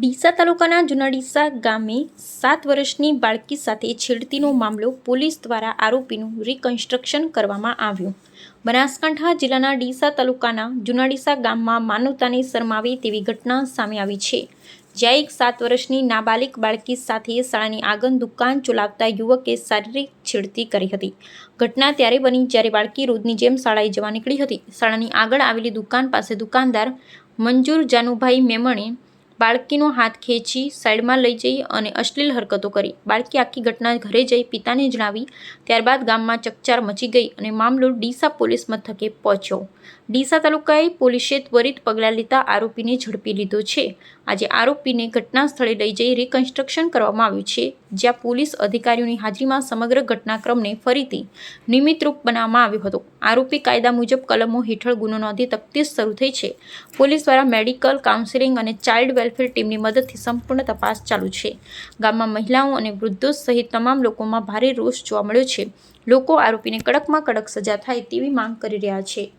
ડીસા તાલુકાના જુનાડીસા ગામે સાત વર્ષની બાળકી સાથે છેડતીનો મામલો પોલીસ દ્વારા આરોપીનું રિકન્સ્ટ્રક્શન કરવામાં આવ્યું. બનાસકાંઠા જિલ્લાના ડીસા તાલુકાના જુનાડીસા ગામમાં માનવતાને શરમાવે તેવી ઘટના સામે આવી છે. જ્યાં એક સાત વર્ષની નાબાલિક બાળકી સાથે શાળાની આગળ દુકાન ચલાવતા યુવકે શારીરિક છેડતી કરી હતી. ઘટના ત્યારે બની જ્યારે બાળકી રોજની જેમ શાળાએ જવા નીકળી હતી. શાળાની આગળ આવેલી દુકાન પાસે દુકાનદાર મંજૂર જાનુભાઈ મેમણે બાળકીનો હાથ ખેંચી સાઈડમાં લઈ જઈ અને અશ્લીલ હરકતો કરી. બાળકી આખી ઘટના ઘરે જઈ પિતાને જણાવી, ત્યારબાદ ગામમાં ચકચાર મચી ગઈ અને મામલો ડીસા પોલીસ મથકે પહોંચ્યો. ડીસા તાલુકાએ પોલીસે ત્વરિત પગલાં લેતા આરોપીને ઝડપી લીધો છે. આજે આરોપીને ઘટના સ્થળે લઈ જઈ રિકન્સ્ટ્રક્શન કરવામાં આવ્યું છે, જ્યાં પોલીસ અધિકારીઓની હાજરીમાં સમગ્ર ઘટનાક્રમને ફરીથી નિમિત્તરૂપ બનાવવામાં આવ્યો હતો. આરોપી કાયદા મુજબ કલમો હેઠળ ગુનો નોંધી તફતીશ શરૂ થઈ છે. પોલીસ દ્વારા મેડિકલ કાઉન્સેલિંગ અને ચાઇલ્ડ વેલફેર ટીમની મદદથી સંપૂર્ણ તપાસ ચાલુ છે. ગામમાં મહિલાઓ અને વૃદ્ધો સહિત તમામ લોકોમાં ભારે રોષ જોવા મળ્યો છે. લોકો આરોપીને કડકમાં કડક સજા થાય તેવી માંગ કરી રહ્યા છે.